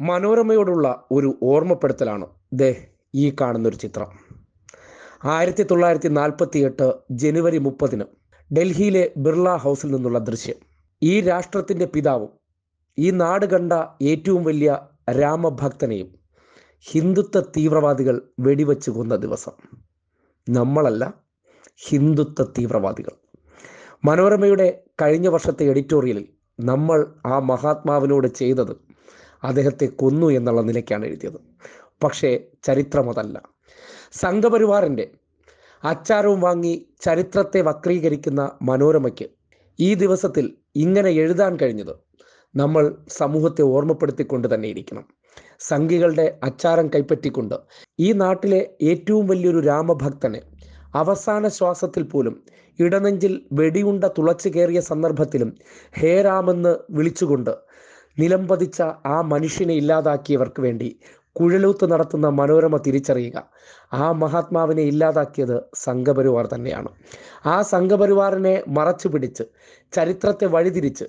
മനോരമയോടുള്ള ഒരു ഓർമ്മപ്പെടുത്തലാണ് ദേ ഈ കാണുന്നൊരു ചിത്രം. ആയിരത്തി തൊള്ളായിരത്തി നാൽപ്പത്തി എട്ട് ജനുവരി മുപ്പതിന് ഡൽഹിയിലെ ബിർള ഹൗസിൽ നിന്നുള്ള ദൃശ്യം. ഈ രാഷ്ട്രത്തിന്റെ പിതാവും ഈ നാട് കണ്ട ഏറ്റവും വലിയ രാമഭക്തനെയും ഹിന്ദുത്വ തീവ്രവാദികൾ വെടിവെച്ച് കൊന്ന ദിവസം. നമ്മളല്ല ഹിന്ദുത്വ തീവ്രവാദികൾ. മനോരമയുടെ കഴിഞ്ഞ വർഷത്തെ എഡിറ്റോറിയലിൽ നമ്മൾ ആ മഹാത്മാവിനോട് ചെയ്തത് അദ്ദേഹത്തെ കൊന്നു എന്നുള്ള നിലയ്ക്കാണ് എഴുതിയത്. പക്ഷേ ചരിത്രമതല്ല സംഘപരിവാറിന്റെ അച്ചാരവും വാങ്ങി ചരിത്രത്തെ വക്രീകരിക്കുന്ന മനോരമയ്ക്ക് ഈ ദിവസത്തിൽ ഇങ്ങനെ എഴുതാൻ കഴിഞ്ഞത് നമ്മൾ സമൂഹത്തെ ഓർമ്മപ്പെടുത്തിക്കൊണ്ട് തന്നെ ഇരിക്കണം. സംഘികളുടെ അച്ചാരം കൈപ്പറ്റിക്കൊണ്ട് ഈ നാട്ടിലെ ഏറ്റവും വലിയൊരു രാമഭക്തനെ അവസാന ശ്വാസത്തിൽ പോലും ഇടനെഞ്ചിൽ വെടിയുണ്ട തുളച്ചു കയറിയ സന്ദർഭത്തിലും ഹേ രാമെന്ന് വിളിച്ചുകൊണ്ട് നിലംപതിച്ച ആ മനുഷ്യനെ ഇല്ലാതാക്കിയവർക്ക് വേണ്ടി കുഴലൂത്ത് നടത്തുന്ന മനോരമ തിരിച്ചറിയുക. ആ മഹാത്മാവിനെ ഇല്ലാതാക്കിയത് സംഘപരിവാർ തന്നെയാണ്. ആ സംഘപരിവാറിനെ മറച്ചു പിടിച്ച് ചരിത്രത്തെ വഴിതിരിച്ച്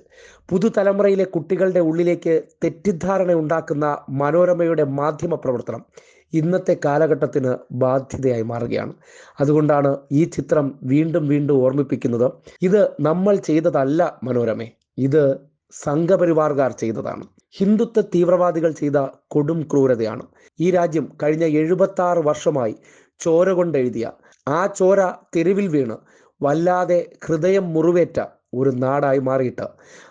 പുതുതലമുറയിലെ കുട്ടികളുടെ ഉള്ളിലേക്ക് തെറ്റിദ്ധാരണ ഉണ്ടാക്കുന്ന മനോരമയുടെ മാധ്യമ പ്രവർത്തനം ഇന്നത്തെ കാലഘട്ടത്തിന് ബാധ്യതയായി മാറുകയാണ്. അതുകൊണ്ടാണ് ഈ ചിത്രം വീണ്ടും വീണ്ടും ഓർമ്മിപ്പിക്കുന്നത്. ഇത് നമ്മൾ ചെയ്തതല്ല മനോരമേ. ഇത് സംഘപരിവാർകാർ ചെയ്തതാണ്. ഹിന്ദുത്വ തീവ്രവാദികൾ ചെയ്ത കൊടും ക്രൂരതയാണ്. ഈ രാജ്യം കഴിഞ്ഞ എഴുപത്തി ആറ് വർഷമായി ചോര കൊണ്ടെഴുതിയ ആ ചോര തെരുവിൽ വീണ് വല്ലാതെ ഹൃദയം മുറിവേറ്റ ഒരു നാടായി മാറിയിട്ട്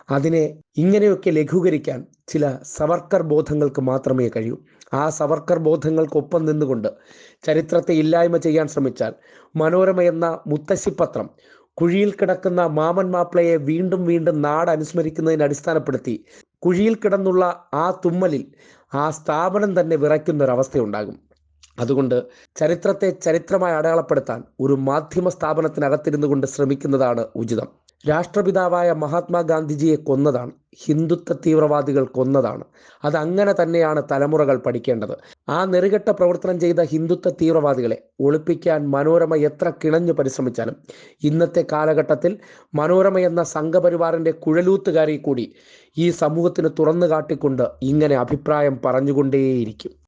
അതിനെ ഇങ്ങനെയൊക്കെ ലഘൂകരിക്കാൻ ചില സവർക്കർ ബോധങ്ങൾക്ക് മാത്രമേ കഴിയൂ. ആ സവർക്കർ ബോധങ്ങൾക്കൊപ്പം നിന്നുകൊണ്ട് ചരിത്രത്തെ ഇല്ലായ്മ ചെയ്യാൻ ശ്രമിച്ചാൽ മനോരമ എന്ന മുത്തശ്ശിപ്പത്രം കുഴിയിൽ കിടക്കുന്ന മാമൻ മാപ്പിളയെ വീണ്ടും വീണ്ടും നാട് അനുസ്മരിക്കുന്നതിനെ അടിസ്ഥാനപ്പെടുത്തി കുഴിയിൽ കിടന്നുള്ള ആ തുമ്മലിൽ ആ സ്ഥാപനം തന്നെ വിറയ്ക്കുന്ന ഒരവസ്ഥയുണ്ടാകും അതുകൊണ്ട് ചരിത്രത്തെ ചരിത്രമായി അടയാളപ്പെടുത്താൻ ഒരു മാധ്യമ സ്ഥാപനത്തിനകത്തിരുന്നു കൊണ്ട് ശ്രമിക്കുന്നതാണ് ഉചിതം. രാഷ്ട്രപിതാവായ മഹാത്മാഗാന്ധിജിയെ കൊന്നതാണ്. ഹിന്ദുത്വ തീവ്രവാദികൾ കൊന്നതാണ്. അത് അങ്ങനെ തന്നെയാണ് തലമുറകൾ പഠിക്കേണ്ടത്. ആ നെറുകെട്ട പ്രവർത്തനം ചെയ്ത ഹിന്ദുത്വ തീവ്രവാദികളെ ഒളിപ്പിക്കാൻ മനോരമ എത്ര കിണഞ്ഞു പരിശ്രമിച്ചാലും ഇന്നത്തെ കാലഘട്ടത്തിൽ മനോരമ എന്ന സംഘപരിവാറിന്റെ കുഴലൂത്തുകാരി കൂടി ഈ സമൂഹത്തിന് തുറന്നു കാട്ടിക്കൊണ്ട് ഇങ്ങനെ അഭിപ്രായം പറഞ്ഞുകൊണ്ടേയിരിക്കും.